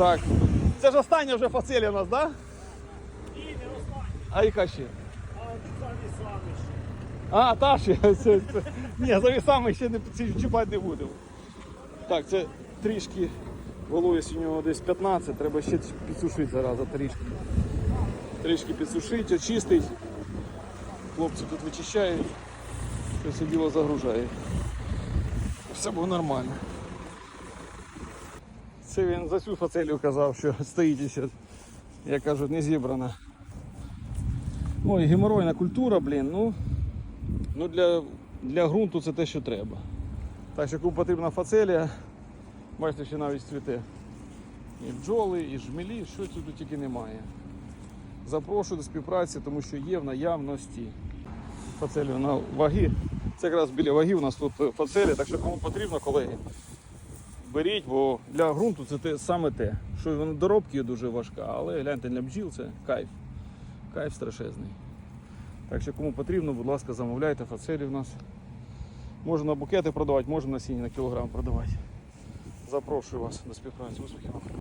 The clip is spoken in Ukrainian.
Так. Це ж остання вже фацелія у нас, так? Да? Ні, не останній, А яка ще? а самі ще. А, та ще. Ні, за вісами ще не чіпати не будемо. Так, це трішки волоїсь у нього десь 15, треба ще підсушити зараз трішки. Трішки підсушити, очистить. Хлопці тут вичищають, все діло загружає. Все було нормально. Це він за цю фацелію казав, що стоїть ще, як кажуть, не зібрана. Ой, геморройна культура, блін, ну, ну для, для ґрунту це те, що треба. Так що кому потрібна фацелія, бачите, ще навіть цвіте. І бджоли, і жмелі, що тут тільки немає. Запрошую до співпраці, тому що є в наявності фацелію на ваги. Це якраз біля ваги у нас тут фацелія, так що кому потрібно, колеги, беріть, бо для ґрунту це те, саме те. Що воно доробки є дуже важка, але гляньте для бджіл це кайф. Кайф страшезний. Так що кому потрібно, будь ласка, замовляйте фацелі в нас. Можна на букети продавати, можна на сіні на кілограм продавати. Запрошую вас до співпраці. Успіхів.